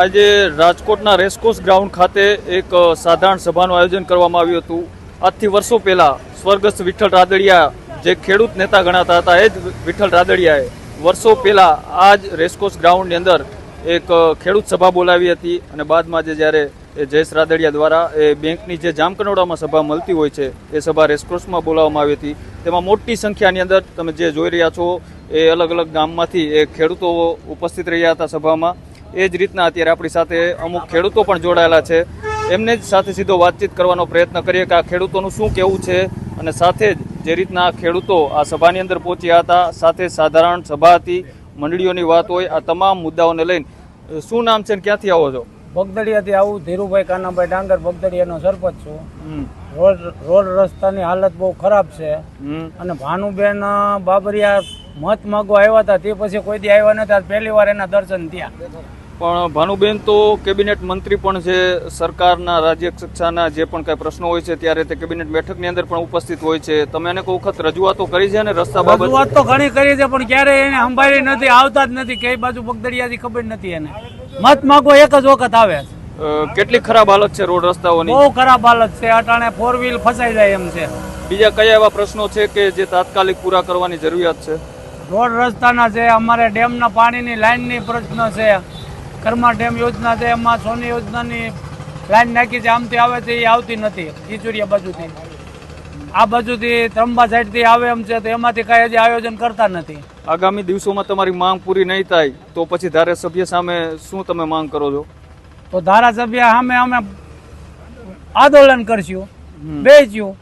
આજે રાજકોટના racecourse ground ખાતે એક સાધારણ સભાનું આયોજન કરવામાં આવ્યું હતું. આજથી વર્ષો પહેલા સ્વર્ગસ્થ વિઠ્ઠલ રાદડિયા જે ખેડૂત નેતા ગણાતા હતા, એ જ વિઠ્ઠલ રાદડિયાએ વર્ષો પહેલાં આ જ રેસકોર્સ ગ્રાઉન્ડની અંદર એક ખેડૂત સભા બોલાવી હતી અને બાદમાં જે જ્યારે એ જયેશ રાદડિયા દ્વારા એ બેંકની જે જામકનોડામાં સભા મળતી હોય છે, એ સભા રેસકોર્સમાં બોલાવવામાં આવી હતી. તેમાં મોટી સંખ્યાની અંદર તમે જે જોઈ રહ્યા છો, એ અલગ અલગ ગામમાંથી એ ખેડૂતો ઉપસ્થિત રહ્યા હતા સભામાં. એ જ રીતના અત્યારે આપણી સાથે અમુક ખેડૂતો પણ જોડાયેલા છે. એમને જ સાથે સીધો વાતચીત કરવાનો પ્રયત્ન કરીએ કે આ ખેડૂતોનું શું કહેવું છે અને સાથે જ જે રીતના ખેડૂતો આ સભાની અંદર પહોંચ્યા હતા સાથે સાધારણ સભા હતી મંડળીઓની વાત હોય આ તમામ મુદ્દાઓને લઈને. શું નામ છે ને ક્યાંથી આવો છો? બગદડિયાથી આવું ધીરુભાઈ કાનાભાઈ ડાંગર બગદડિયાનો સરપંચ છું. રોડ રોડ રસ્તાની હાલત બહુ ખરાબ છે. અને ભાનુબેન બાબરિયા મત માગવા આવ્યા હતા તે પછી કોઈ દી આવ્યા નથી પહેલી વાર એના દર્શન થયા. પણ ભાનુબેન તો કેબિનેટ મંત્રી પણ છે સરકારના રાજ્ય કક્ષાના જે પણ કાંઈ પ્રશ્નો હોય છે ત્યારે તે કેબિનેટ બેઠકની અંદર પણ ઉપસ્થિત હોય છે. તમે અનેક વખત રજૂઆતો કરી છે ને રસ્તા બાબત? રજૂઆત તો ઘણી કરી છે પણ ક્યારે એને સંભાળી નથી આવતા જ નથી કઈ બાજુ પગદડિયાથી ખબર નથી એને. મત માગો એક જ વખત આવે કેટલી ખરાબ હાલત છે રોડ રસ્તાઓની? બહુ ખરાબ હાલત છે અટાણે ફોર વ્હીલ ફસાઈ જાય એમ છે. બીજા કયા એવા પ્રશ્નો છે કે જે તાત્કાલિક પૂરા કરવાની જરૂરિયાત છે? રોડ રસ્તાના છે અમારે ડેમના પાણીની લાઇનની પ્રશ્ન છે. કર્મા ડેમ યોજના છે એમાં સોની યોજનાની લાઈન નાખી છે આમથી આવે છે એ આવતી નથી ખીચુરિયા બાજુથી. આ બાજુથી ત્રંબા સાઈડથી આવે એમ છે તો એમાંથી કાંઈ હજી આયોજન કરતા નથી. આગામી દિવસોમાં તમારી માંગ પૂરી નહીં થાય તો પછી ધારાસભ્ય સામે શું તમે માંગ કરો છો? તો ધારાસભ્ય સામે અમે આંદોલન કરશું બેસ્યું